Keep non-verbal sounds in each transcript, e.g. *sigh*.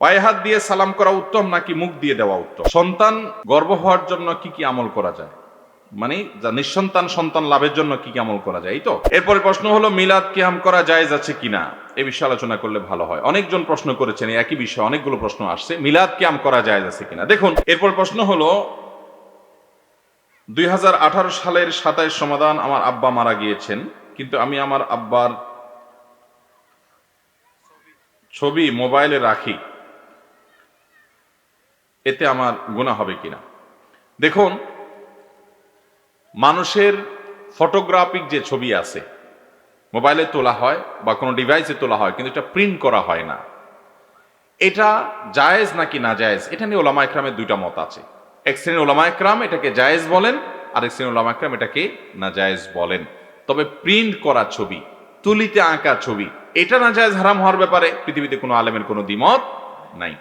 পায়ে হাত দিয়ে সালাম করা উত্তম নাকি মুখ দিয়ে দেওয়া উত্তম? সন্তান গর্ব হওয়ার জন্য কি কি আমল করা যায়? মানে যা নিঃসন্তান সন্তান লাভের জন্য কি কি আমল করা যায় তো? এরপরে প্রশ্ন হলো, মিলাদ কিয়াম করা জায়েজ আছে কিনা? এ বিষয়ে আলোচনা করলে ভালো হয়। অনেকজন প্রশ্ন করেছেন একই বিষয়ে অনেকগুলো প্রশ্ন আসছে, মিলাদ কিয়াম করা জায়েজ আছে কিনা? দেখুন, এরপর প্রশ্ন হলো, দুই হাজার আঠারো সালের সাতাইশ সমাধান আমার আব্বা মারা গিয়েছেন, কিন্তু আমি আমার আব্বার ছবি মোবাইলে রাখি। এতে আমার গুণা হবে কিনা? দেখুন, মানুষের ফটোগ্রাফিক যে ছবি আছে মোবাইলে তোলা হয় বা কোনো ডিভাইসে তোলা হয়, কিন্তু এটা প্রিন্ট করা হয় না। এটা জায়েজ নাকি না জায়েজ? এটা নিয়ে ওলামা একরামের দুইটা মত আছে। এক শ্রেণির ওলামা একরাম এটাকে জায়েজ বলেন আর এক শ্রেণির ওলামা একরাম এটাকে না জায়েজ বলেন। তবে প্রিন্ট করা ছবি, তুলিতে আঁকা ছবি, এটা না জায়েজ হারাম হওয়ার ব্যাপারে পৃথিবীতে কোনো আলেমের কোনো দ্বিমত নাই।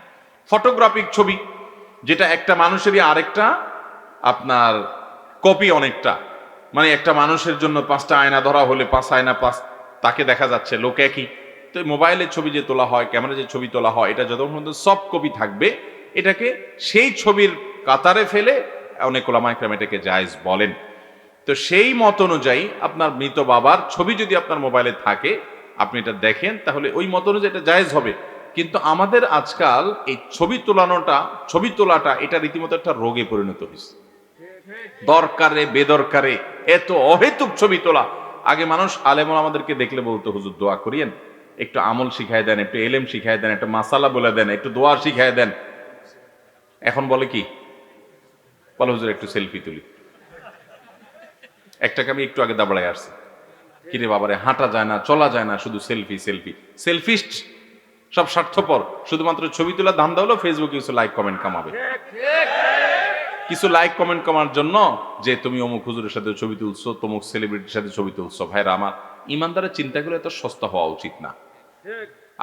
ফটোগ্রাফিক ছবি যেটা একটা মানুষেরই আরেকটা আপনার কপি অনেকটা। মানে একটা মানুষের জন্য পাঁচটা আয়না ধরা হলে পাঁচ আয়না, পাঁচ, তাকে দেখা যাচ্ছে, লোক একই। তো মোবাইলের ছবি যে তোলা হয়, ক্যামেরা যে ছবি তোলা হয়, এটা যতক্ষণ পর্যন্ত সফট কপি থাকবে, এটাকে সেই ছবির কাতারে ফেলে অনেক ওলামাইকরাম এটাকে জায়েজ বলেন। তো সেই মত অনুযায়ী আপনার মৃত বাবার ছবি যদি আপনার মোবাইলে থাকে, আপনি এটা দেখেন, তাহলে ওই মত অনুযায়ী এটা জায়েজ হবে। কিন্তু আমাদের আজকাল এই ছবি তোলানোটা, ছবি তোলাটা, এটা রীতিমতো একটা রোগে পরিণত হয়েছে। দরকারে, বেদরকারে, এত অহেতুক ছবি তোলা। আগে মানুষ আলেমন আমাদেরকে দেখলে বলতো, হুজুর, দোয়া করিয়েন। একটু আমল শিখাই দেন, একটু এলেম শিখাই দেন, একটু মাসালা বলে দেন, একটু দোয়া শিখাই দেন। এখন বলে কি? বলো, হুজুর, একটু সেলফি তুলি। একটাকে আমি একটু আগে দাবড়ায় আসছি। কিরে বাবারে, হাঁটা যায় না, চলা যায় না, শুধু সেলফি সেলফি। সেলফিস্ট সব স্বার্থপর। শুধুমাত্র ছবি তোলা ধান্দা হলো ফেসবুকে কিছু লাইক কমেন্ট কামাবে। কিছু লাইক কমেন্ট কমার জন্য যে তুমি অমুক হুজুরের সাথে ছবি তুলছো, তমুক সেলিব্রিটির সাথে ছবি তুলছো। ভাইরা, আমার ইমানদারের চিন্তাগুলো এত সস্তা হওয়া উচিত না।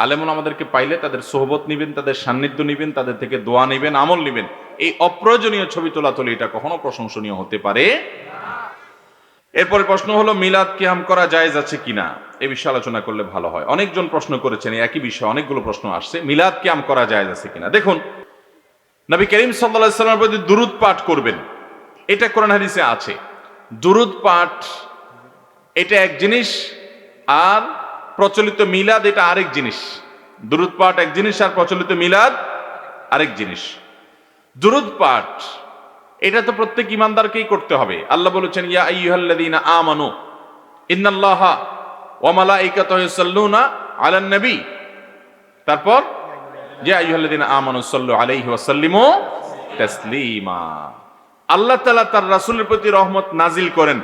আলেমন আমাদেরকে পাইলে তাদের সোহবত নিবেন, তাদের সান্নিধ্য নিবেন, তাদের থেকে দোয়া নিবেন, আমল নিবেন। এই অপ্রয়োজনীয় ছবি তোলা তোলে এটা কখনো প্রশংসনীয় হতে পারে এরপরে প্রশ্ন হলো, মিলাদ কিয়াম করা জায়েজ আছে কিনা? এ বিষয়ে আলোচনা করলে ভালো হয়। অনেকজন প্রশ্ন করেছেন একই বিষয়ে, অনেকগুলো প্রশ্ন আসছে। মিলাদ কিয়াম করা জায়েজ আছে কিনা? দেখুন, নবী করিম সাল্লামের প্রতি দুরুদ পাঠ করবেন। এটা কোরআন হাদিসে আছে। দুরুদ পাঠ, এটা এক জিনিস, আর প্রচলিত মিলাদ এটা আরেক জিনিস। দুরুদ পাঠ এক জিনিস, আর প্রচলিত মিলাদ আরেক জিনিস। দুরুদ পাঠ, এটা তো প্রত্যেক ইমানদারকেই করতে হবে। আল্লাহ বলেছেন, ইয়া আইয়ুহাল্লাযীনা আমানু, ইন্নাল্লাহা ইউসাল্লুনা আলান নবী। তারপর রাসূলের প্রতি রহমত নাজিল করেন।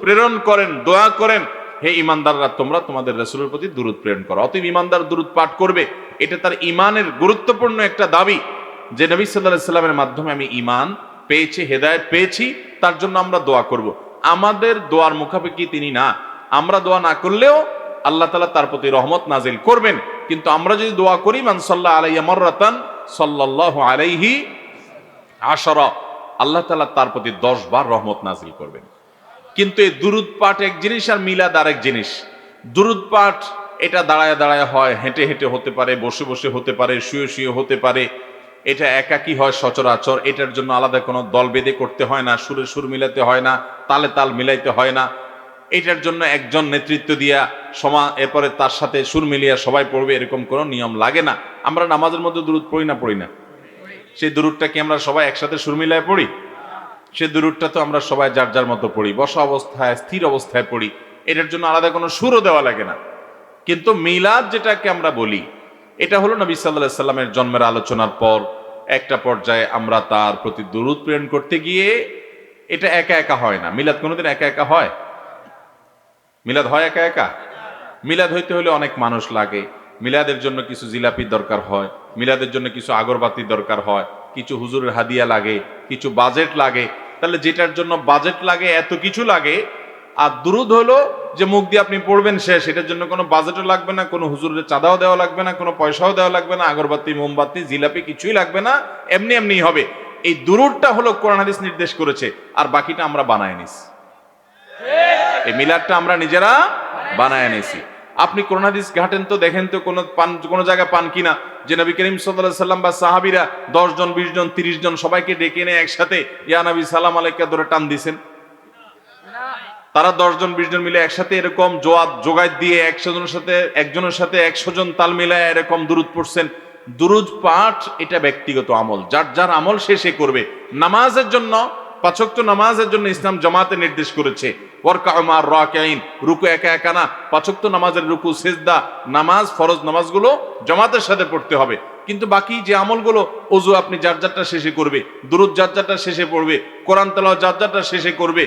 প্রেরণ করেন, দোয়া করেন। হে ইমানদাররা তোমরা তোমাদের রাসূলের প্রতি দুরূদ প্রেরণ করো। অতএব ইমানদার দুরূদ পাঠ করবে। এটা তার ইমানের গুরুত্বপূর্ণ একটা দাবি যে নবী মাধ্যমে আমি ইমান পেয়েছি, হেদায়েত পেয়েছি, তার জন্য আমরা দোয়া করব। আমাদের দোয়ার মুখাপেক্ষি তিনি না। আমরা দোয়া না করলেও আল্লাহ তালা তার প্রতি রহমত নাজিল করবেন। কিন্তু আমরা যদি দোয়া করি, মান সাল্লাহ আলাইয়া মর্রাতান সাল্লাহ আলাইহি আশরা, আল্লাহ তালা তার প্রতি দশ বার রহমত নাজিল করবেন। কিন্তু এই দুরুদ পাঠ এক জিনিস আর মিলাদ আরেক জিনিস। দুরুদ পাঠ এটা দাঁড়ায় দাঁড়ায় হয়, হেঁটে হেঁটে হতে পারে, বসে বসে হতে পারে, শুয়ে শুয়ে হতে পারে। এটা একাকি হয় সচরাচর। এটার জন্য আলাদা কোনো দল বেঁধে করতে হয় না, সুরে সুর মিলাতে হয় না, তালে তাল মিলাইতে হয় না। এটার জন্য একজন নেতৃত্ব দিয়া সমা এরপরে তার সাথে সুর মিলিয়া সবাই পড়বে, এরকম কোনো নিয়ম লাগে না। আমরা নামাজের মধ্যে দূরত পড়ি না পড়ি না। সেই দূরটা কি আমরা সবাই একসাথে সুর মিলায় পড়ি? সে দূরটা তো আমরা সবাই যার যার মতো পড়ি, বসা অবস্থায়, স্থির অবস্থায় পড়ি। এটার জন্য আলাদা কোনো সুরও দেওয়া লাগে না। কিন্তু মিলাদ যেটাকে আমরা বলি এটা হলো নবী সাল্লাহ সাল্লামের জন্মের আলোচনার পর। একটা পর্যায়ে আমরা তার প্রতি দূরত প্রেরণ করতে গিয়ে এটা একা একা হয় না। মিলাদ কোনোদিন একা একা হয়? মিলাদ হয় একা একা? মিলাদ হইতে হলে অনেক মানুষ লাগে। মিলাদের জন্য কিছু জিলাপির দরকার হয়। মিলাদের জন্য কিছু আগরবাতির দরকার হয়। কিছু হুজুরের হাদিয়া লাগে, কিছু বাজেট লাগে। তাহলে যেটার জন্য বাজেট লাগে, এত কিছু লাগে আর দুরুদ হলো যে মুখ দিয়ে আপনি পড়বেন শেষ। সেটার জন্য কোনো বাজেটও লাগবে না, কোনো হুজুরের চাঁদাও দেওয়া লাগবে না, কোনো পয়সাও দেওয়া লাগবে না, আগরবাতি, মোমবাতি, জিলাপি কিছুই লাগবে না, এমনি এমনি হবে। এই দুরুদটা হলো কোরআন হাদিস নির্দেশ করেছে, আর বাকিটা আমরা বানায় নিস এই মিলাদটা আমরা নিজেরা বানায় নিছি। আপনি কোরআন হাদিস ঘাটেন তো, দেখেন তো কোনো পান, কোনো জায়গায় পান কিনা? যে নবী করিম সাল্লাহ সাল্লাম বা সাহাবিরা দশ জন, বিশ জন, তিরিশ জন সবাইকে ডেকে এনে একসাথে, ইয়া নবী, সালাম আলাইকা ধরে টান দিছেন। তারা দশজন বিশ জন মিলে একসাথে এরকম জোয়াত জোগাই দিয়ে একশো জনের সাথে, একজনের সাথে একশো জন তাল মিলায় এরকম দুরুদ পড়ছেন। দুরুদ পাঠ এটা ব্যক্তিগত আমল। যার যার আমল সে সে করবে। নামাজের জন্য, পাচক্ত নামাজের জন্য ইসলাম জামাতে নির্দেশ করেছে। রুকু একা একা না। পাচক্ত নামাজের রুকু, সেজদা, নামাজ, ফরজ নামাজগুলো জামাতের সাথে পড়তে হবে। কিন্তু বাকি যে আমলগুলো অজু আপনি যার, যারটা শেষে করবে, দুরুদ যার, যারটা শেষে পড়বে, কোরআন তেলাওয়াত যার, যারটা শেষে করবে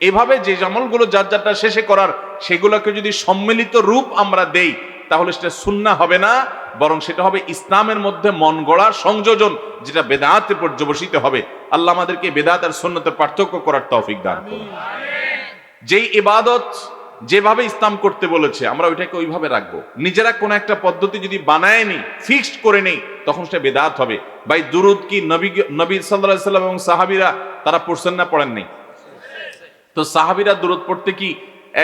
এভাবে যে আমলগুলো যার যারটা শেষে করার সেগুলোকে যদি সম্মিলিত রূপ আমরা দেই তাহলে সেটা সুন্না হবে না বরং সেটা হবে ইসলামের মধ্যে মন গড়া সংযোজন যেটা বেদাতে পর্যবসিত হবে। আল্লাহ আমাদেরকে বেদাত আর সুন্নতের পার্থক্য করার তৌফিক দান করুন। যেই ইবাদত যেভাবে ইসলাম করতে বলেছে আমরা ওইটাকে ওইভাবে রাখব। নিজেরা কোন একটা পদ্ধতি যদি বানায় নি ফিক্সড করে নেই তখন সেটা বেদাত হবে। ভাই দুরুদ কি নবী নবী সাল্লাহ সাল্লাম এবং সাহাবিরা তারা পড়ছেন না পড়েন নেই তো সাহাবিরা দূরত পড়তে কি?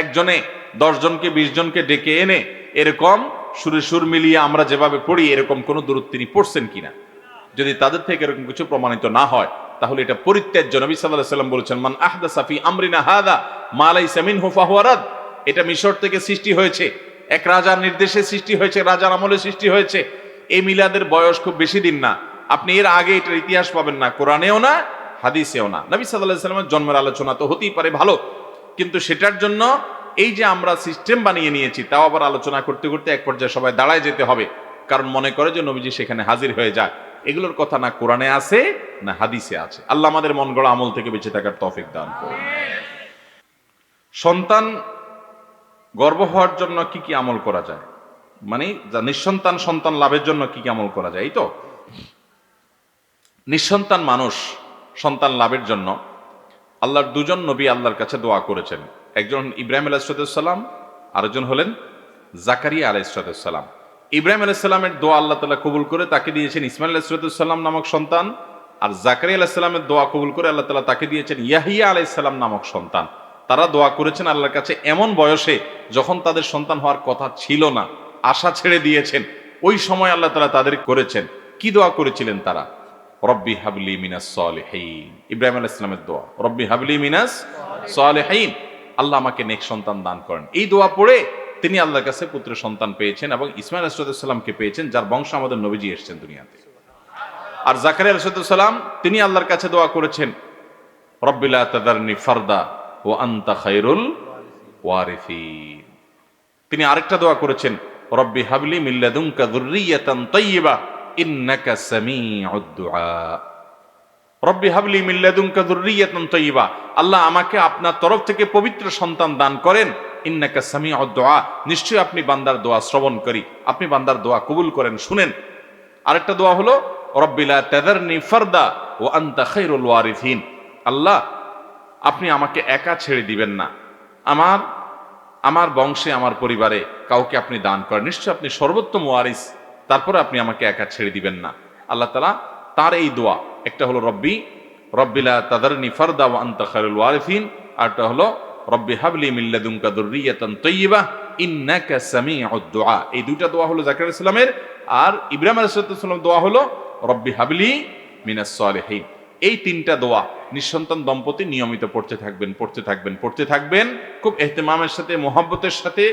একজনে দশ জনকে বিশ জনকে ডেকে এনে এরকম সুরে সুর মিলিয়ে আমরা যেভাবে পড়ি, এরকম কোন দূরত তিনি পড়ছেন কিনা যদি তাদের থেকে এরকম কিছু প্রমাণিত না হয়, তাহলে এটা পরিত্যাজ্য। নবী সাল্লাহ সাল্লাম বলেছেন, মান আহদা সাফি আমরিনা হাদা মালাই সামিন হুফাহুয়ারাদ এটা মিশর থেকে সৃষ্টি হয়েছে। এক রাজার নির্দেশে সৃষ্টি হয়েছে, রাজার আমলে সৃষ্টি হয়েছে। এই মিলাদের বয়স খুব বেশি দিন না। আপনি এর আগে এটার ইতিহাস পাবেন না, কোরআনেও না হাদিসেও না। নবী সাল্লাহ সাল্লামের জন্মের আলোচনা তো হতেই পারে, ভালো। কিন্তু সেটার জন্য এই যে আমরা সিস্টেম বানিয়ে নিয়েছি, তাও আবার আলোচনা করতে করতে এক পর্যায়ে সবাই দাঁড়ায় যেতে হবে। কারণ মনে করে যে নবীজি সেখানে হাজির হয়ে যায় এগুলোর কথা না কোরআনে আছে, না হাদিসে আছে। আল্লাহ আমাদের মন গড়া আমল থেকে বেঁচে থাকার তফিক দান করুন। সন্তান গর্ব হওয়ার জন্য কি কি আমল করা যায়? মানে যা নিঃসন্তান সন্তান লাভের জন্য কি কি আমল করা যায়, এই তো? নিঃসন্তান মানুষ সন্তান লাভের জন্য আল্লাহর দুজন নবী আল্লাহর কাছে দোয়া করেছেন। একজন ইব্রাহিম আলাইসালাম আরেকজন হলেন জাকারিয়া আলাইসালাম ইব্রাহিম আলাইসাল্লামের দোয়া আল্লাহ তালা কবুল করে তাকে দিয়েছেন ইসমাইল আলাইসালাম নামক সন্তান আর জাকারিয়া আলাইসাল্লামের দোয়া কবুল করে আল্লাহ তালা তাকে দিয়েছেন ইয়াহিয়া আলাইসাল্লাম নামক সন্তান। তারা দোয়া করেছেন আল্লাহর কাছে এমন বয়সে যখন তাদের সন্তান হওয়ার কথা ছিল না, আশা ছেড়ে দিয়েছেন। ওই সময় আল্লাহ তালা তাদের করেছেন। কি দোয়া করেছিলেন তারা? রব্বি হাবলি মিনাস সালেহীন। ইব্রাহিম আলাইহিস সালামের দোয়া, রব্বি হাবলি মিনাস সালেহীন। আল্লাহ আমাকে নেক সন্তান দান করেন। এই দোয়া পড়ে তিনি আল্লাহর কাছে পুত্র সন্তান পেয়েছেন এবং ইসমাইল আলাইসাল্লামকে পেয়েছেন, যার বংশ আমাদের নবীজি এসেছেন দুনিয়াতে। আর জাকারিয়া আলাইসাল্লাম তিনি আল্লাহর কাছে দোয়া করেছেন রব্বিলা তাদারনি ফারদা ও আন্তা খাইরুল ওয়ারিফিন তিনি আরেকটা দোয়া করেছেন, রব্বি হাবলি মিল্লাদুনকা যুররিয়াতান তাইয়্যিবা ইন্নাকা সামিউদ দুআ। রব্বি হাবলি মিল্লাদুনকা যুররিয়াতান তাইয়্যিবা। আল্লাহ আমাকে আপনার তরফ থেকে পবিত্র সন্তান দান করেন। ইন্নাকা সামিউদ দুআ। নিশ্চয়ই আপনি বান্দার দোয়া শ্রবণ করি। আপনি বান্দার দোয়া কবুল করেন, শুনেন। আরেকটা দোয়া হলো রব্বিলা তাদারনি ফারদা ও আনতা খাইরুল ওয়ারিথিন আল্লাহ, আপনি আমাকে একা ছেড়ে দিবেন না। আমার আমার বংশে, আমার পরিবারে কাউকে আপনি দান করেন। নিশ্চয় আপনি সর্বোত্তম ওয়ারিস। তারপরে আপনি আমাকে একা ছেড়ে দিবেন না। আল্লাহ তালা তার এই দোয়া, একটা হলো রব্বি রব্বিলা তাদারনি ফারদা ও আনতা ওয়ারিফিন আরটা হলো রব্বি হাবলি মিল্লাদুনকা দুররিয়াতান তাইয়্যিবা ইন্নাকা সামিউদ দুআ। এই দুইটা দোয়া হলো জাকারিয়া ইসলামের আর ইব্রাহিম আলাইহিস সালাম দোয়া হলো রব্বি হাবলি মিনাস সালিহিন। এই তিনটা দোয়া নিঃসন্তান দম্পতি নিয়মিত পড়তে থাকবেন পড়তে থাকবেন পড়তে থাকবেন, খুব এহতেমামের সাথে, মোহাব্বতের সাথে,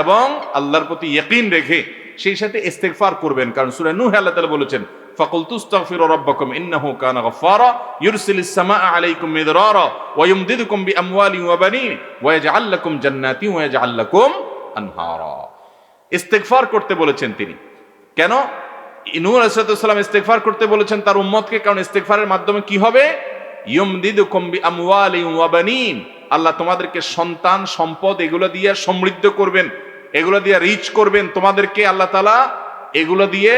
এবং আল্লাহর প্রতি ইয়কিন রেখে সেই সাথে ইস্তেগফার করবেন, কারণ সূরা নূহ আল্লাহ তাআলা বলেছেন ফাকুল তুস্তাগফিরু রাব্বাকুম ইন্নাহু কানা গফফারা ইউরসিলিস সামাআ আলাইকুম মিদরারা, ওয়া ইউমদিদুকুম বিআমওয়ালিন ওয়া বানিন, ওয়া ইয়াজআল লাকুম জান্নাতিন ওয়া ইয়াজআল লাকুম আনহারা। ইস্তেগফার করতে বলেছেন তিনি। কেন? নূর আলাইহিসসালাম ইস্তেগফার করতে বলেছেন তার উম্মতকে, কারণ ইস্তেগফারের মাধ্যমে কি হবে? ইয়ুমদিদুকুম বিআমওয়ালিন ওয়া বানিন। আল্লাহ তোমাদেরকে সন্তান, সম্পদ এগুলো দিয়ে সমৃদ্ধ করবেন। এগুলো দিয়ে রিচ করবেন তোমাদেরকে আল্লাহ তাআলা, এগুলো দিয়ে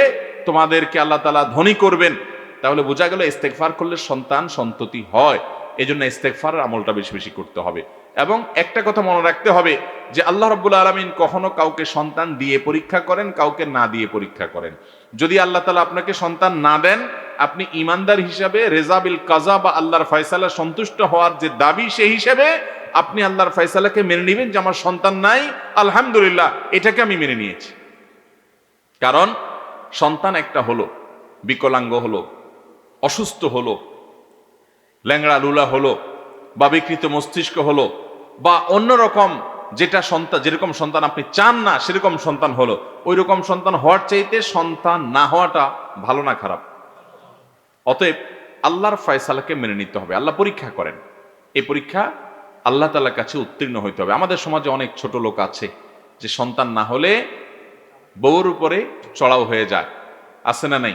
তোমাদেরকে আল্লাহ তাআলা ধনী করবেন। তাহলে বোঝা গেল ইস্তেগফার করলে সন্তান সন্ততি হয়। এই জন্য ইস্তেগফারের আমলটা বেশি বেশি করতে হবে। এবং একটা কথা মনে রাখতে হবে যে আল্লাহ রব্বুল আলমিন কখনো কাউকে সন্তান দিয়ে পরীক্ষা করেন, কাউকে না দিয়ে পরীক্ষা করেন। যদি আল্লাহ তালা আপনাকে সন্তান না দেন আপনি ইমানদার হিসাবে রেজাবিল কাজা বা আল্লাহর ফয়সালা সন্তুষ্ট হওয়ার যে দাবি, সেই হিসেবে আপনি আল্লাহর ফয়সালাকে মেনে নেবেন যে আমার সন্তান নাই, আলহামদুলিল্লাহ, এটাকে আমি মেনে নিয়েছি। কারণ সন্তান একটা হলো, বিকলাঙ্গ হলো, অসুস্থ হলো ল্যাংড়া লুলা হলো, বা বিকৃত মস্তিষ্ক হলো, বা অন্যরকম যেটা সন্তান, যেরকম সন্তান আপনি চান না, সেরকম সন্তান হলো। ওই রকম সন্তান হওয়ার চাইতে সন্তান না হওয়াটা ভালো না খারাপ। অতএব আল্লাহর ফয়সালাকে মেনে নিতে হবে। আল্লাহ পরীক্ষা করেন। এই পরীক্ষা আল্লাহ তালার কাছে উত্তীর্ণ হইতে হবে। আমাদের সমাজে অনেক ছোট লোক আছে যে সন্তান না হলে বউর উপরে চড়াও হয়ে যায়। আছে না নাই?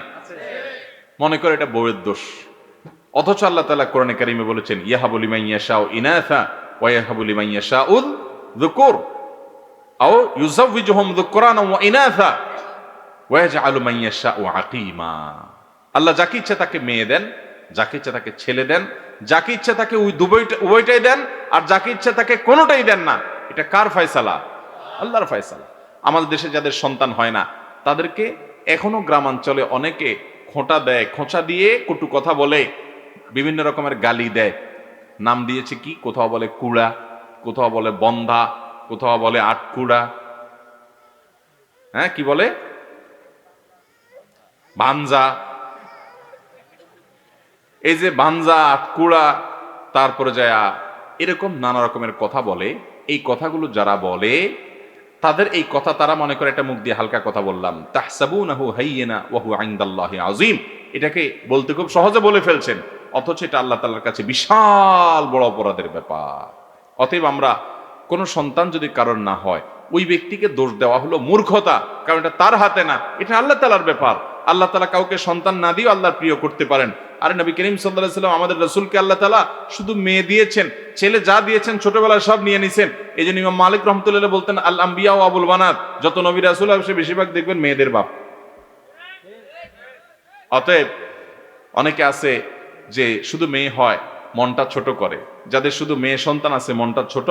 মনে করে এটা বউয়ের দোষ। অথচ আল্লাহ তালা কোরআনে কারিমে বলেছেন ইয়াহাবুলি মাইয়া শাহ ইনাথা ওয়াহাবুলি মাইয়া শাহ উল দুকুর আও ইউজাউজুহুম দুকুরান ওয়া ইনাথা ওয়াজআলু মাইয়া শাহ আকিমা। আল্লাহ যাকে ইচ্ছা তাকে মেয়ে দেন, যাকে ইচ্ছা তাকে ছেলে দেন, যাকে ইচ্ছা তাকে উভয়টাই দেন, আর যাকে ইচ্ছা তাকে কোনোটাই দেন না। এটা কার ফয়সালা? আল্লাহর ফয়সালা। আমাদের দেশে যাদের সন্তান হয় না, তাদেরকে এখনও গ্রামাঞ্চলে অনেকে খোঁটা দেয়, খোঁচা দিয়ে কটু কথা বলে, বিভিন্ন রকমের গালি দেয়। নাম দিয়েছে কি? কোথাও বলে কুড়া, কোথাও বলে বন্ধা, কোথাও বলে আটকুড়া। হ্যাঁ কি বলে? ভাঞ্জা এই যে ভাঞ্জা আটকুড়া তারপরে যায় এরকম নানা রকমের কথা বলে, এই কথাগুলো যারা বলে, তাদের এই কথা তারা মনে করে এটা মুখ দিয়ে হালকা কথা বললাম। তাহসাবুনাহু হাইয়িনা ওয়া হুয়া ইনদাল্লাহি আযীম। এটাকে বলতে খুব সহজে বলে ফেলছেন, অথচ এটা আল্লাহ তাআলার কাছে বিশাল বড় অপরাধের ব্যাপার। অতএব আমরা কোনো সন্তান যদি কারোর না হয়, ওই ব্যক্তিকে দোষ দেওয়া হলো মূর্খতা, কারণ এটা তার হাতে না, এটা আল্লাহ তালার ব্যাপার। আল্লাহ তালা কাউকে সন্তান না দিয়েও আল্লাহর প্রিয় করতে পারেন। আরে নবী করিম সাল্লাহ সাল্লাম আমাদের রসুলকে আল্লাহ তালা শুধু মেয়ে দিয়েছেন, ছেলে যা দিয়েছেন, ছোটবেলায় সব নিয়ে নিছেন। এই জন্য ইমাম মালিক রহমতুল্লাহ বলতেন, আল আম্বিয়া ও আবুল বানাত যত নবী রাসুল আসে বেশিরভাগ দেখবেন মেয়েদের বাপ। অতএব অনেকে আছে যে শুধু মেয়ে হয়, মনটা ছোট করে। যাদের শুধু মেয়ে সন্তান আছে, মনটা ছোট।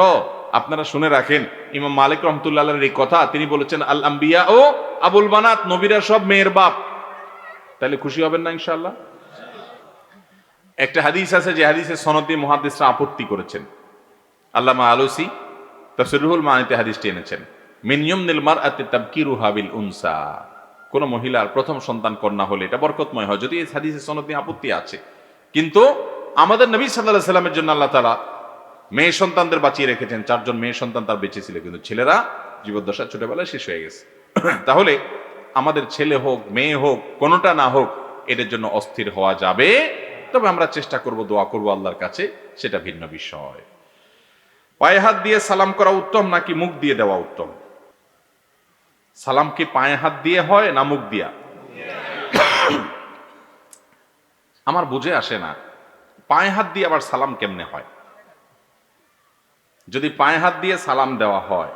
আপনারা শুনে রাখেন, ইমাম মালিক রহমতুল্লাহ এই কথা, তিনি বলেছেন, আল আম্বিয়া ও আবুল বানাত নবীরা সব মেয়ের বাপ। তাহলে খুশি হবেন না ইনশাল্লাহ একটা হাদিস আছে যে হাদিসের সনদি মহাদিসরা আপত্তি করেছেন। আল্লামা আলসি তসরুহুল মানিতে হাদিসটি এনেছেন। মিনিয়ম নিলমার আতে তাবকিরু হাবিল উনসা। কোন মহিলার প্রথম সন্তান কন্যা হলে এটা বরকতময় হয়, যদি এই হাদিসের সনদ নিয়ে আপত্তি আছে। কিন্তু আমাদের নবী সাল্লাহ সাল্লামের জন্য আল্লাহ তালা মেয়ে সন্তানদের বাঁচিয়ে রেখেছেন, চারজন মেয়ে সন্তান তার বেঁচে ছিল কিন্তু ছেলেরা জীবদ্দশা ছোটবেলায় শেষ হয়ে গেছে। *clears throat* তাহলে আমাদের ছেলে হোক, মেয়ে হোক, কোনোটা না হোক, এদের জন্য অস্থির হওয়া যাবে তবে আমরা চেষ্টা করব, দোয়া করব আল্লাহর কাছে, সেটা ভিন্ন বিষয়। পায়ে হাত দিয়ে সালাম করা উত্তম নাকি মুখ দিয়ে দেওয়া উত্তম? সালাম কি পায়ে হাত দিয়ে হয় না মুখ দিয়া? আমার বুঝে আসে না, পায়ে হাত দিয়ে আবার সালাম কেমনে হয়? যদি পায়ে হাত দিয়ে সালাম দেওয়া হয়,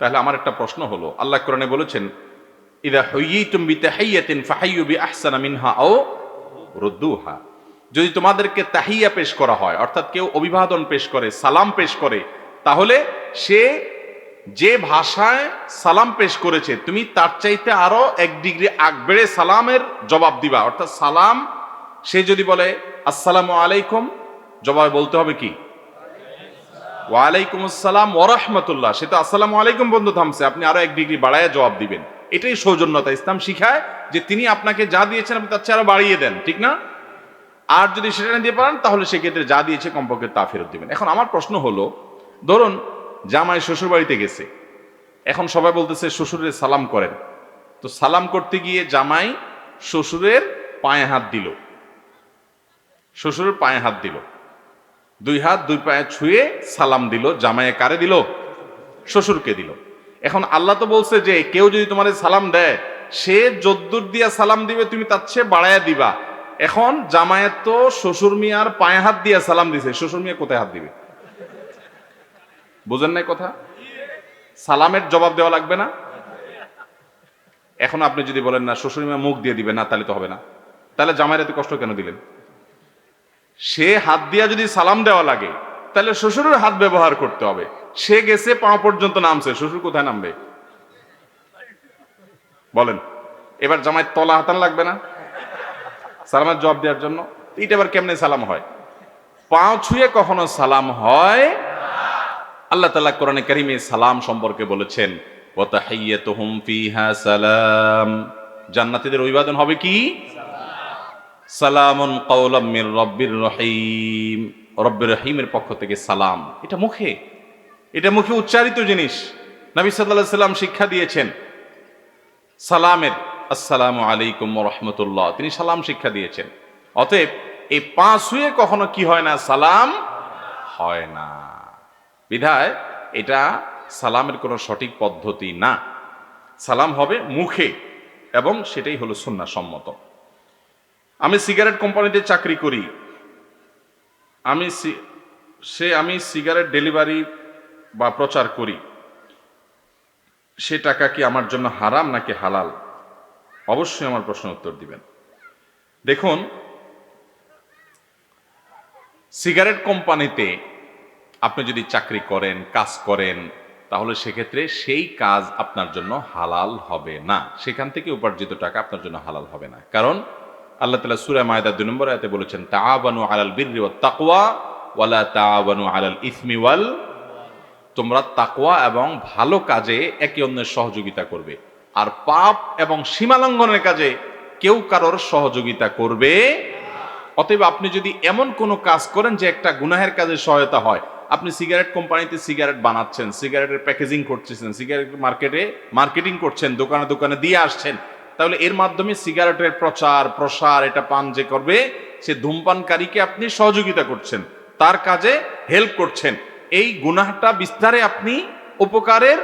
তাহলে আমার একটা প্রশ্ন হলো, আল্লাহ কোরআনে বলেছেন, ইদা হইয়িতুম বিতাহিয়াতিন ফাহাইয়ু বিআহসানা মিনহা আও রুদ্দুহা। যদি তোমাদেরকে তাহিয়া পেশ করা হয়, অর্থাৎ কেউ অভিবাদন পেশ করে, সালাম পেশ করে, তাহলে সে যে ভাষায় সালাম পেশ করেছে, তুমি তার চাইতে আরও এক ডিগ্রি আগ বেড়ে সালামের জবাব দিবা। অর্থাৎ সালাম, সে যদি বলে, আসসালামু আলাইকুম জবাব বলতে হবে কি? ওয়ালাইকুম আসসালাম ওরহমতুল্লাহ সে তো আসসালামু আলাইকুম বন্ধু থামছে, আপনি আরও এক ডিগ্রি বাড়ায় জবাব দিবেন। এটাই সৌজন্যতা ইসলাম শিখায় যে তিনি আপনাকে যা দিয়েছেন আপনি তার চেয়ে আরও বাড়িয়ে দেন, ঠিক না? আর যদি সেটা দিয়ে পারেন, তাহলে সেক্ষেত্রে যা দিয়েছে কমপক্ষে তা ফেরত দিবেন। এখন আমার প্রশ্ন হলো, ধরুন জামাই শ্বশুর বাড়িতে গেছে, এখন সবাই বলতেছে শ্বশুরের সালাম করেন। তো সালাম করতে গিয়ে জামাই শ্বশুরের পায়ে হাত দিল। শ্বশুরের পায়ে হাত দিল। দুই হাত দুই পায়ে ছুঁয়ে সালাম দিল। জামাইয়ে কারে দিল? শ্বশুরকে দিল। এখন আল্লাহ তো বলছে যে কেউ যদি তোমার সালাম দেয়, সে যদ্দুর দিয়া সালাম দিবে, তুমি তার চেয়ে বাড়াইয়া দিবা। এখন জামায়াত তো শ্বশুর মিয়ার পায়ে হাত দিয়া সালাম দিছে, শ্বশুর মিয়া কোথায় হাত দিবে? বুঝেন নাই কথা? সালামের জবাব দেওয়া লাগবে না? এখন আপনি যদি বলেন, না, শ্বশুর মিয়া মুখ দিয়ে দিবে, না, তাহলে তো হবে না। তাহলে জামাইয়ের এত কষ্ট কেন দিলেন? সে হাত দিয়া যদি সালাম দেওয়া লাগে তাহলে শ্বশুরের হাত ব্যবহার করতে হবে। সে গেছে, পা পর্যন্ত নামছে। শ্বশুর কোথায় নামবে? বলেন। এবার জামাই তলা হাতান লাগবে না? সালামের জবাব দেওয়ার জন্য। এইটা আবার কেমনে সালাম হয়? পা ছুঁয়ে কখনো সালাম হয় আল্লাহ তালা কোরআনে কারিমে সালাম সম্পর্কে বলেছেন সালাম। জান্নাতীদের অভিবাদন হবে কি? সালামুন কাওলাম মির রব্বির রহিম। রব্বির রহিমের পক্ষ থেকে সালাম। এটা মুখে। এটা মুখে উচ্চারিত জিনিস। নবী সাল্লাল্লাহু সাল্লাম শিক্ষা দিয়েছেন। সালামের আসসালামু আলাইকুম রহমতুল্লাহ। তিনি সালাম শিক্ষা দিয়েছেন। অতএব এই পাঁচ হয়ে কখনো কি হয় না? সালাম হয় না। বিধায় এটা সালামের কোনো সঠিক পদ্ধতি না। সালাম হবে মুখে এবং সেটাই হলো সুন্না সম্মত আমি সিগারেট কোম্পানিতে চাকরি করি। আমি সি- আমি সিগারেট ডেলিভারি বা প্রচার করি। সে টাকা কি আমার জন্য হারাম নাকি হালাল? অবশ্যই আমার প্রশ্ন উত্তর দিবেন। দেখুন, সিগারেট কোম্পানিতে আপনি যদি চাকরি করেন, কাজ করেন, তাহলে সেক্ষেত্রে সেই কাজ আপনার জন্য হালাল হবে না। সেখান থেকে উপার্জিত টাকা আপনার জন্য হালাল হবে না। কারণ আল্লাহ তালা সুরা মায়দা দুই নম্বর আয়াতে বলেছেন তাআবানু আলাল ওয়াত তাকওয়া ওয়ালা তাআবানু আলাল ইসমি ওয়াল তোমরা তাকওয়া এবং ভালো কাজে একে অন্যের সহযোগিতা করবে। আর পাপ এবং সীমালঙ্ঘনের কাজে কেউ কারোর সহযোগিতা করবে অতএব আপনি যদি এমন কোনো কাজ করেন যে একটা গুনাহের কাজে সহায়তা হয়, আপনি সিগারেট কোম্পানিতে সিগারেট বানাচ্ছেন, সিগারেটের প্যাকেজিং করতেছেন, সিগারেট মার্কেটে মার্কেটিং করছেন, দোকানে দোকানে দিয়ে আসছেন তাহলে এর মাধ্যমে সিগারেটের প্রচার, প্রসার, এটা পান যে করবে, সে ধূমপানকারীকে আপনি সহযোগিতা করছেন, তার কাজে হেল্প করছেন। এই গুনাহটা বিস্তারে আপনি উপকারের,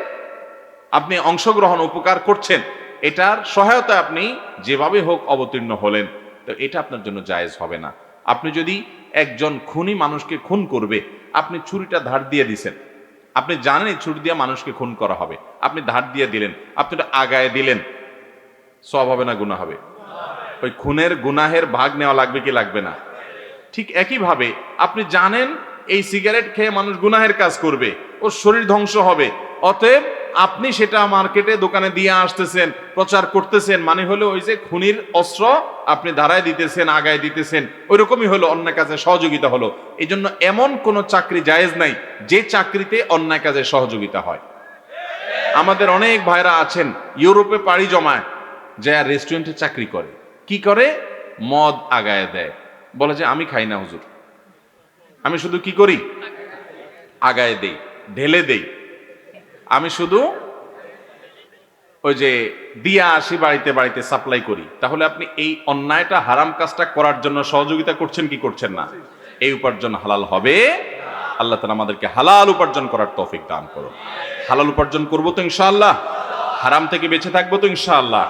আপনি অংশগ্রহণ, উপকার করছেন, এটার সহায়তা আপনি যেভাবে হোক অবতীর্ণ হলেন। তো এটা আপনার জন্য জায়েজ হবে না। আপনি যদি একজন খুনি মানুষকে খুন করবে, আপনি ছুরিটা ধার দিয়ে দিছেন। আপনি জানেন ছুরি দিয়ে মানুষকে খুন করা হবে। আপনি ধার দিয়ে দিলেন, আপনি আগায় দিলেন। সব হবে না, গুনাহ হবে। ওই খুনের, গুনাহের ভাগ নেওয়া লাগবে কি লাগবে না? ঠিক একইভাবে আপনি জানেন এই সিগারেট খেয়ে মানুষ গুনাহের কাজ করবে, ওর শরীর ধ্বংস হবে। অতএব আপনি সেটা মার্কেটে, দোকানে দিয়ে আসতেছেন, প্রচার করতেছেন মানে হলো ওই যে খুনির অস্ত্র আপনি ধারায় দিতেছেন, আগায় দিতেছেন ওই রকমই হলো, অন্যায় কাজে সহযোগিতা হলো। এই জন্য এমন কোনো চাকরি জায়েজ নাই, যে চাকরিতে অন্যায় কাজে সহযোগিতা হয়। আমাদের অনেক ভাইরা আছেন, ইউরোপে পাড়ি জমায় যে রেস্টুরেন্টে চাকরি করে। কি করে? মদ আগায় দেয়। বলে যে, আমি খাই না, হুজুর। আমি শুধু কি করি? আগায় দেই, ঢেলে দেই। আমি শুধু ওই যে দিয়া আসি বাড়িতে বাড়িতে সাপ্লাই করি। তাহলে আপনি এই অন্যায়টা, হারাম কাজটা করার জন্য সহযোগিতা করছেন কি করছেন না? এই উপার্জন হালাল হবে। আল্লাহ তালা আমাদেরকে হালাল উপার্জন করার তৌফিক দান করো হালাল উপার্জন করব তো ইনশাআল্লাহ। হারাম থেকে বেঁচে থাকব তো ইনশাআল্লাহ।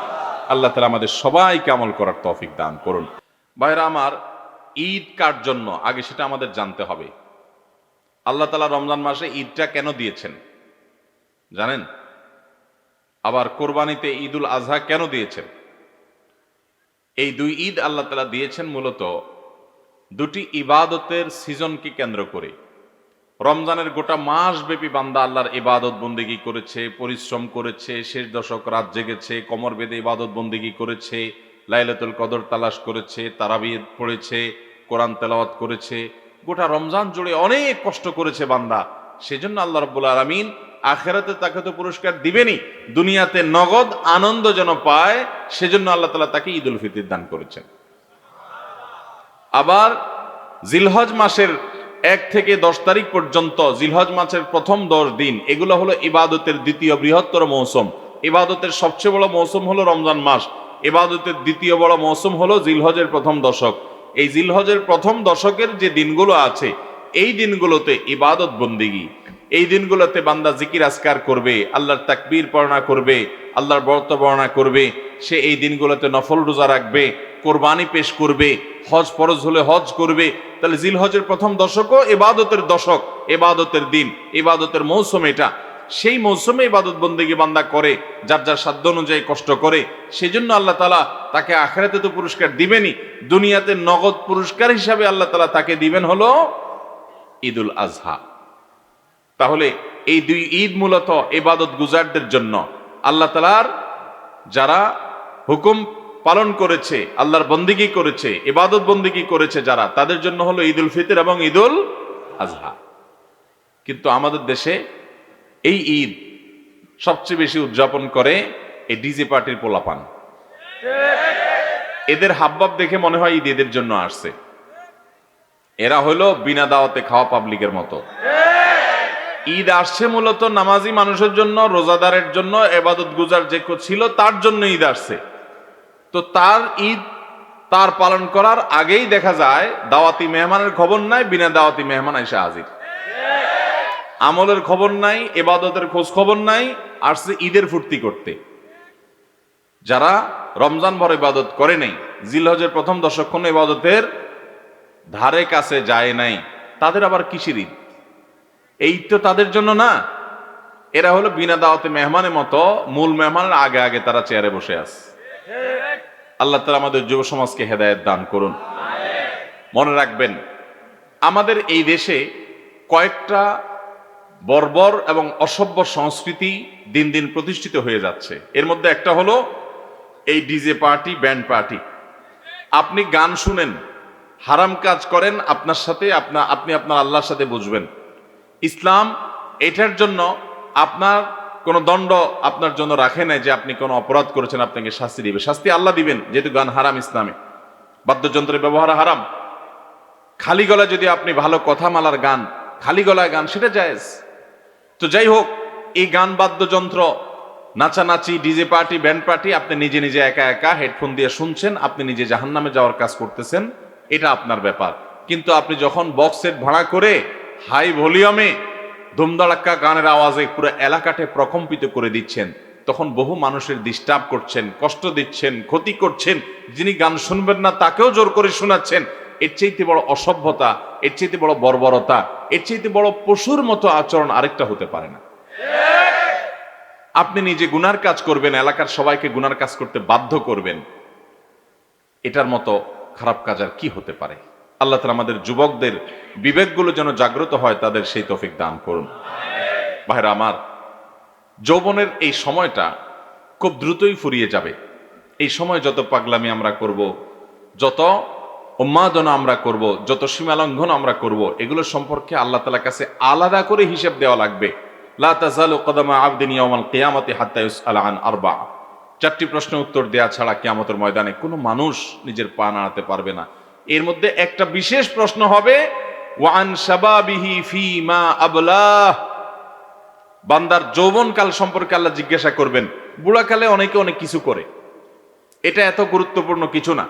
আল্লাহ তালা আমাদের সবাইকে আমল করার তৌফিক দান করুন। ভাইরা আমার, ঈদ কার জন্য? আগে সেটা আমাদের জানতে হবে। আল্লাহ তালা রমজান মাসে ঈদটা কেন দিয়েছেন? জানেন? আবার কোরবানিতে ঈদুল আজহা কেন দিয়েছেন? এই দুই ঈদ আল্লাহ তালা দিয়েছেন মূলত দুটি ইবাদতের সিজনকে কেন্দ্র করে। রমজানের গোটা মাস ব্যাপী বান্দা আল্লাহর ইবাদত বন্দিগি করেছে, পরিশ্রম করেছে, শেষ দশক রাত জেগেছে, কমর বেদে ইবাদত বন্দিগি করেছে, লাইলাতুল কদর তালাশ করেছে তারাবি পড়েছে, কোরআন তেলাওয়াত করেছে। গোটা রমজান জুড়ে অনেক কষ্ট করেছে বান্দা। সেজন্য আল্লাহ রব্বুল আলমিন আখেরাতে তাকে তো পুরস্কার দিবেনই। দুনিয়াতে নগদ আনন্দ যেন পায়, সেজন্য আল্লাহ তালা তাকে ঈদ উল ফিতির দান করেছেন। আবার জিলহজ মাসের এক থেকে দশ তারিখ পর্যন্ত জিলহজ মাসের প্রথম দশ দিন, এগুলো হলো ইবাদতের দ্বিতীয় বৃহত্তর মৌসুম। ইবাদতের সবচেয়ে বড় মৌসুম হলো রমজান মাস। ইবাদতের দ্বিতীয় বড় মৌসুম হলো জিলহজের প্রথম দশক। এই জিলহজের প্রথম দশকের যে দিনগুলো আছে, এই দিনগুলোতে ইবাদত বন্দিগি। এই দিনগুলোতে বান্দা জিকির আসকার করবে, আল্লাহর তাকবীর বর্ণনা করবে, আল্লাহর বর্ত বর্ণনা করবে, সে এই দিনগুলোতে নফল রোজা রাখবে, কোরবানি পেশ করবে হজ ফরজ হলে হজ করবে, তাহলে জিল হজের প্রথম দশকও এবাদতের দশক, এবাদতের দিন, এবাদতের মৌসুম এটা। সেই মৌসুমে ইবাদত বন্দেগী বান্দা করে, যার যার সাধ্য অনুযায়ী কষ্ট করে, সেজন্য আল্লাহ তালা তাকে আখেরাতে তো পুরস্কার দিবেনই। দুনিয়াতে নগদ পুরস্কার হিসাবে আল্লাহ তালা তাকে দিবেন হলো ঈদুল আজহা। তাহলে এই দুই ঈদ মূলত এবাদত গুজারদের জন্য। আল্লাহ তালার যারা হুকুম পালন করেছে, আল্লাহর বন্দিগি করেছে, ইবাদত বন্দিগি করেছে যারা, তাদের জন্য হলো ঈদ উল ফিতর এবং ঈদ উল আজহা। কিন্তু আমাদের দেশে এই ঈদ সবচেয়ে বেশি উদযাপন করে এই ডিজে পার্টির পোলাপান। এদের হাবভাব দেখে মনে হয় ঈদ এদের জন্য আসছে। এরা হলো বিনা দাওয়াতে খাওয়া পাবলিকের মতো। ঈদ আসছে মূলত নামাজি মানুষের জন্য, রোজাদারের জন্য, এবাদত গুজার যে ছিল তার জন্য ঈদ আসছে। তো তার ঈদ তার পালন করার আগেই দেখা যায়, দাওয়াতি মেহমানের খবর নাই, বিনা দাওয়াতি মেহমান এসে হাজির। আমলের খবর নাই, এবাদতের খোঁজ খবর নাই, আসছে ঈদের ফুর্তি করতে। যারা রমজান ভর ইবাদত করে নাই, জিলহজের প্রথম দশক্ষণ ইবাদতের ধারে কাছে যায় নাই, তাদের আবার কিসের ঈদ? এই তো তাদের জন্য না। এরা হলো বিনা দাওয়াতে মেহমানের মতো, মূল মেহমানের আগে আগে তারা চেয়ারে বসে আছে। আল্লাহ তালা আমাদের যুব সমাজকে হেদায়ত দান করুন। মনে রাখবেন, আমাদের এই দেশে কয়েকটা বর্বর এবং অসভ্য সংস্কৃতি দিন দিন প্রতিষ্ঠিত হয়ে যাচ্ছে। এর মধ্যে একটা হলো এই ডিজে পার্টি, ব্যান্ড পার্টি। আপনি গান শুনেন, হারাম কাজ করেন, আপনার সাথে আপনা, আপনি আপনার আল্লাহর সাথে বুঝবেন। ইসলাম এটার জন্য আপনার কোনো দণ্ড আপনার জন্য রাখে নাই যে আপনি কোনো অপরাধ করেছেন, আপনাকে শাস্তি দিবে। শাস্তি আল্লাহ দিবেন, যেহেতু গান হারাম ইসলামে। বাদ্যযন্ত্রের ব্যবহার হারাম। খালি গলায় যদি আপনি ভালো কথা মালার গান, খালি গলায় গান, সেটা জায়েজ। তো যাই হোক, এই গান, বাদ্যযন্ত্র, নাচানাচি, ডিজে পার্টি, ব্যান্ড পার্টি, আপনি নিজে নিজে একা একা হেডফোন দিয়ে শুনছেন, আপনি নিজে জাহান্নামে যাওয়ার কাজ করতেছেন, এটা আপনার ব্যাপার। কিন্তু আপনি যখন বক্স সেট ভাড়া করে হাই ভলিউমে ধুমধাড়াক্কা গানের আওয়াজে পুরো এলাকাটে প্রকম্পিত করে দিচ্ছেন। তখন বহু মানুষের ডিস্টার্ব করছেন, কষ্ট দিচ্ছেন, ক্ষতি করছেন। যিনি গান শুনবেন না, তাকেও জোর করে শোনাচ্ছেন। এর চাইতে বড় অসভ্যতা, এর চাইতে বড় বর্বরতা, এর চাইতে বড় পশুর মতো আচরণ আরেকটা হতে পারে না। আপনি নিজে গুনার কাজ করবেন, এলাকার সবাইকে গুনার কাজ করতে বাধ্য করবেন। এটার মতো খারাপ কাজ আর কি হতে পারে? আল্লাহ তালা আমাদের যুবকদের বিবেকগুলো যেন জাগ্রত হয়, তাদের সেই তফিক দান করুন। ভাইরা আমার, যৌবনের এই সময়টা খুব দ্রুতই ফুরিয়ে যাবে। এই সময় যত পাগলামি আমরা করব, যত উন্মাদনা আমরা করব, যত সীমালঙ্ঘন আমরা করব, এগুলো সম্পর্কে আল্লাহ তালার কাছে আলাদা করে হিসেব দেওয়া লাগবে। চারটি প্রশ্ন উত্তর দেয়া ছাড়া কিয়ামতের ময়দানে কোনো মানুষ নিজের পা নাড়াতে পারবে না। এর মধ্যে একটা বিশেষ প্রশ্ন হবে, ওয়ান শাবাবিহি ফি মা বান্দার যৌবনকাল সম্পর্কে আল্লাহ জিজ্ঞাসা করবেন। বুড়াকালে অনেকে অনেক কিছু করে। এটা এত গুরুত্বপূর্ণ কিছু না।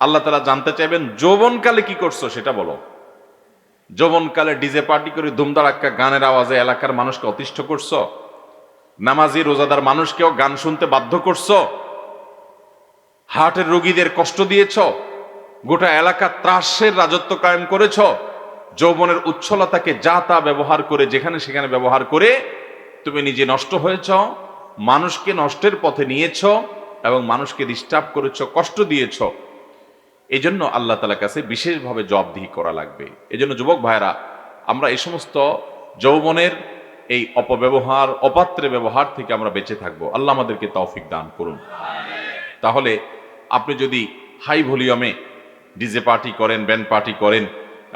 আল্লাহ তালা জানতে চাইবেন, যৌবনকালে কি করছ সেটা বলো। যৌবনকালে ডিজে পার্টি করে ধুমধারাক্কা গানের আওয়াজে এলাকার মানুষকে অতিষ্ঠ করছ। নামাজি, রোজাদার মানুষকেও গান শুনতে বাধ্য করছ। হার্টের রোগীদের কষ্ট দিয়েছ? গোটা এলাকা ত্রাসের রাজত্ব কায়েম করেছ? যৌবনের উচ্ছলতাকে যা তা ব্যবহার করে, যেখানে সেখানে ব্যবহার করে তুমি নিজে নষ্ট হয়েছ, মানুষকে নষ্টের পথে নিয়েছ এবং মানুষকে ডিস্টার্ব করেছ, কষ্ট দিয়েছ। এই জন্য আল্লাহ তালার কাছে বিশেষভাবে জবাবদিহি করা লাগবে। এই জন্য যুবক ভাইরা আমরা এই সমস্ত যৌবনের এই অপব্যবহার অপাত্রে ব্যবহার থেকে আমরা বেঁচে থাকব। আল্লাহ আমাদেরকে তৌফিক দান করুন। তাহলে আপনি যদি হাই ভলিউমে ডিজে পার্টি করেন ব্যান্ড পার্টি করেন,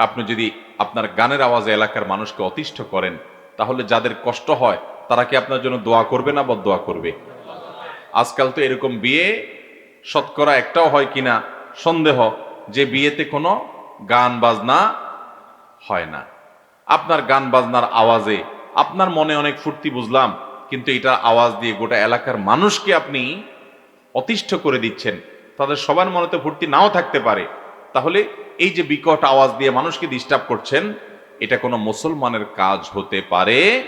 আপনি যদি আপনার গানের আওয়াজে এলাকার মানুষকে অতিষ্ঠ করেন, তাহলে যাদের কষ্ট হয়, তারা কি আপনার জন্য দোয়া করবে না বদোয়া করবে? আজকাল তো এরকম বিয়ে শতকরা একটাও হয় কিনা সন্দেহ যে বিয়েতে কোনো গান বাজনা হয় না। আপনার গান বাজনার আওয়াজে আপনার মনে অনেক ফুর্তি বুঝলাম, কিন্তু এটা আওয়াজ দিয়ে গোটা এলাকার মানুষকে আপনি অতিষ্ঠ করে দিচ্ছেন। তাদের সবার মনে তো ফুর্তি নাও থাকতে পারে। তাহলে এই যে বিকট আওয়াজ দিয়ে মানুষকে ডিস্টার্ব করছেন, এটা কোনো মুসলমানের কাজ হতে পারে।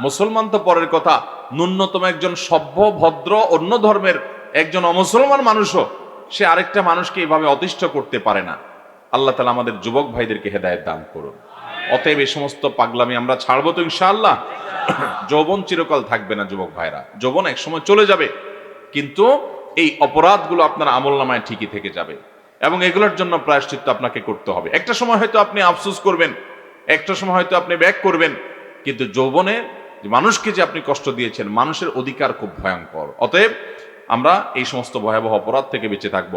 মুসলমান তো পরের কথা, ন্যূনতম একজন সভ্য, ভদ্র, অন্য ধর্মের একজন অমুসলমান মানুষও, সে আরেকটা মানুষকে এভাবে অতিষ্ঠ করতে পারে না। আল্লাহ তালা আমাদের যুবক ভাইদেরকে হেদায়ত দান করুন। অতএব এই সমস্ত পাগলামি আমরা ছাড়বো তো ইনশাআল্লাহ। যৌবন চিরকাল থাকবে না যুবক ভাইরা। যৌবন এক সময় চলে যাবে। কিন্তু এই অপরাধগুলো আপনার আমল নামায় ঠিকই থেকে যাবে। এবং এগুলোর জন্য প্রায়শ্চিত্ত আপনাকে করতে হবে। একটা সময় হয়তো আপনি আফসোস করবেন, একটা সময় হয়তো আপনি ব্যাক করবেন, কিন্তু যৌবনে মানুষকে যে আপনি কষ্ট দিয়েছেন, মানুষের অধিকার খুব ভয়ঙ্কর। অতএব আমরা এই সমস্ত ভয়াবহ অপরাধ থেকে বেঁচে থাকব।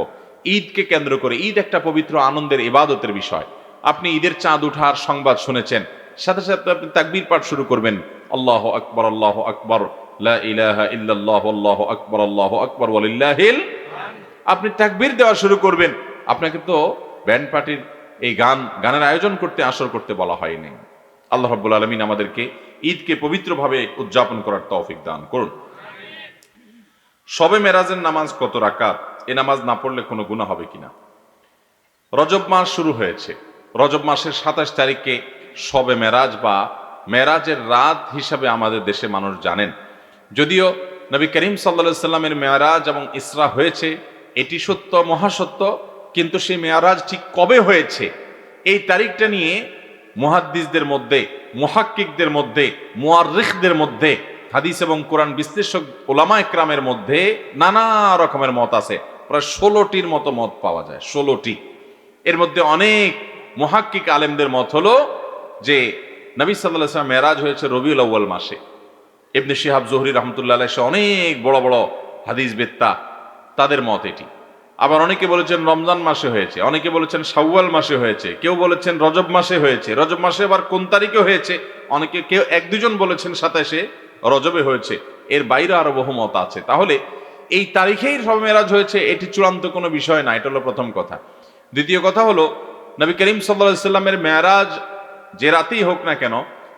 ঈদকে কেন্দ্র করে, ঈদ একটা পবিত্র আনন্দের ইবাদতের বিষয়। আপনি ঈদের চাঁদ উঠার সংবাদ শুনেছেন, সাথে সাথে আপনি তাকবীর পাঠ শুরু করবেন, আল্লাহ আকবর আল্লাহ আকবর। লা ইলাহা ইল্লাল্লাহু আল্লাহু আকবর আল্লাহু আকবর ওয়ালিল্লাহিল আপনি তাকবীর দেওয়া শুরু করবেন। আপনাকে তো ব্যান্ড পার্টির এই গান গানের আয়োজন করতে আসর করতে বলা হয়নি। আল্লাহ রাব্বুল আলামিন আমাদেরকে ঈদকে পবিত্রভাবে উদযাপন করার তৌফিক দান করুন। সবে মেরাজের নামাজ কত রাকাত? এ নামাজ না পড়লে কোনো গুনাহ হবে কিনা? রজব মাস শুরু হয়েছে। রজব মাসের সাতাশ তারিখে সবে মেরাজ বা মেরাজের রাত হিসাবে আমাদের দেশে মানুষ জানেন। যদিও নবী করিম সাল্লা সাল্লামের মেয়ারাজ এবং ইসরা হয়েছে, এটি সত্য, মহাসত্য, কিন্তু সেই মেয়ারাজ ঠিক কবে হয়েছে, এই তারিখটা নিয়ে মুহাদ্দিসদের মধ্যে, মুহাক্কিকদের মধ্যে মুয়ারিখদের মধ্যে, হাদিস এবং কোরআন বিশ্লেষক ওলামা একরামের মধ্যে নানা রকমের মত আছে। প্রায় ষোলোটির মতো মত পাওয়া যায়, ষোলোটি। এর মধ্যে অনেক মুহাক্কিক আলেমদের মত হলো যে, নবী সাল্লাহ মেরাজ হয়েছে রবিউল আউ্য়াল মাসে। ইবনে শিহাব জহরি রহমতুল্লাহ সহ অনেক বড় বড় হাদিস বেত্তা, তাদের মত এটি। আবার অনেকে বলেছেন রমজান মাসে হয়েছে, অনেকে বলেছেন শাওয়াল মাসে হয়েছে, কেউ বলেছেন রজব মাসে হয়েছে, রজব মাসে আবার কোন তারিখে হয়েছে? অনেকে, কেউ এক দুজন বলেছেন সাতাশে রজবে হয়েছে, এর বাইরে আরও বহু মত আছে। তাহলে এই তারিখেই সব মেরাজ হয়েছে, এটি চূড়ান্ত কোনো বিষয় না, এটা হলো প্রথম কথা। দ্বিতীয় কথা হলো, নবী করিম সাল্লা সাল্লামের মেয়ারাজ যে রাতেই হোক না কেন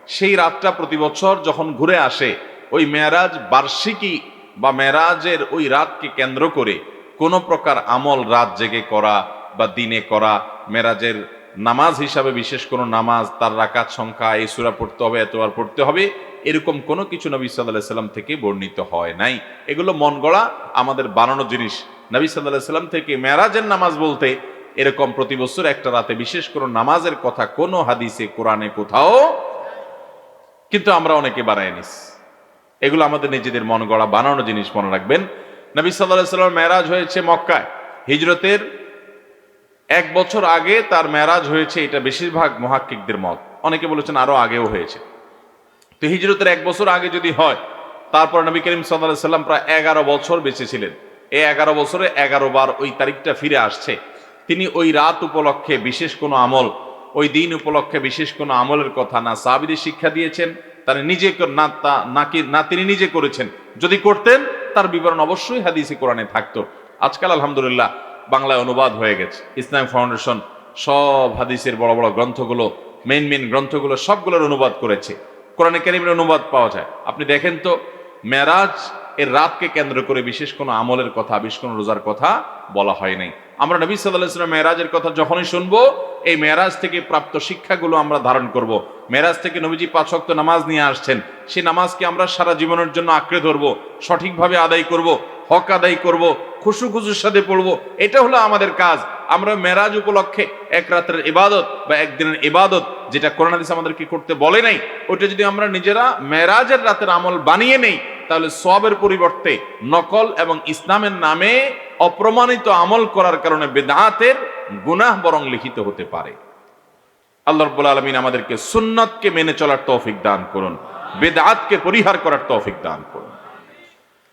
সেই রাতটা প্রতি বছর যখন ঘুরে আসে, ওই মেয়ারাজ বার্ষিকী বা মেয়ারাজের ওই রাতকে কেন্দ্র করে কোনো প্রকার আমল রাত জেগে করা বা দিনে করা মেরাজের নামাজ হিসাবে বিশেষ কোনো নামাজ, তার রাকাত সংখ্যা, এই সুরা পড়তে হবে, এতবার পড়তে হবে, এরকম কোনো কিছু নবী সাল্লাহ সাল্লাম থেকে বর্ণিত হয় নাই। এগুলো মন গড়া আমাদের বানানো জিনিস। নবী সাল্লাহ সাল্লাম থেকে মেরাজের নামাজ বলতে এরকম প্রতি বছর একটা রাতে বিশেষ কোনো নামাজের কথা কোনো হাদিসে, কোরআনে কোথাও কিন্তু আমরা অনেকে বানাই নিস। এগুলো আমাদের নিজেদের মন গড়া বানানো জিনিস মনে রাখবেন। নবী সাল্লাহ সাল্লাম মেরাজ হয়েছে মক্কায়। হিজরতের এক বছর আগে তার মেরাজ হয়েছে এটা বেশিরভাগ মহাক্কিকদের মত। অনেকে বলেছেন আরও আগেও হয়েছে। তো হিজরতের এক বছর আগে যদি হয়, তারপর নবী করিম সাল্লাহ সাল্লাম প্রায় এগারো বছর বেঁচে ছিলেন। এই এগারো বছরে এগারো বার ওই তারিখটা ফিরে আসছে। তিনি ওই রাত উপলক্ষে বিশেষ কোনো আমল ওই দিন উপলক্ষে বিশেষ কোনো আমলের কথা না। সাবিদের শিক্ষা দিয়েছেন, তার নিজে না তা নাকি না তিনি নিজে করেছেন। যদি করতেন, তার বিবরণ অবশ্যই হাদিসে কোরআনে থাকতো। আজকাল আলহামদুলিল্লাহ বাংলায় অনুবাদ হয়ে গেছে। ইসলাম ফাউন্ডেশন সব হাদিসের বড় বড় গ্রন্থগুলো মেন মেন গ্রন্থগুলো সবগুলোর অনুবাদ করেছে। কোরআনে কারিমের অনুবাদ পাওয়া যায়। আপনি দেখেন তো, মেরাজ এর রাতকে কেন্দ্র করে বিশেষ কোনো আমলের কথা, বিশেষ কোনো রোজার কথা বলা হয় নাই। আমরা নবী সাল্লাহ সাল্লাম মেয়েরাজের কথা যখনই শুনব, এই মেয়েরাজ থেকে প্রাপ্ত শিক্ষাগুলো আমরা ধারণ করব। মেয়েরাজ থেকে নবীজি পাঁচ শক্ত নামাজ নিয়ে আসছেন সেই নামাজকে আমরা সারা জীবনের জন্য আঁকড়ে ধরবো, সঠিকভাবে আদায় করব। হক আদায় করব। খুশু খুশুর সাথে পড়ব এটা হলো আমাদের কাজ আমরা মেরাজ উপলক্ষে এক রাতের ইবাদত বা একদিনের ইবাদত, যেটা করোনা করোনাদিস আমাদেরকে করতে বলে নাই, ওটা যদি আমরা নিজেরা মেরাজের রাতের আমল বানিয়ে নেই, তাহলে সবের পরিবর্তে নকল এবং ইসলামের নামে অপ্রমাণিত আমল করার কারণে বেদাতের গুনাহ বরং লিখিত হতে পারে। আল্লাহ রব্বুল আলমিন আমাদেরকে সুন্নতকে মেনে চলার তৌফিক দান করুন, বেদাতকে পরিহার করার তৌফিক দান করুন।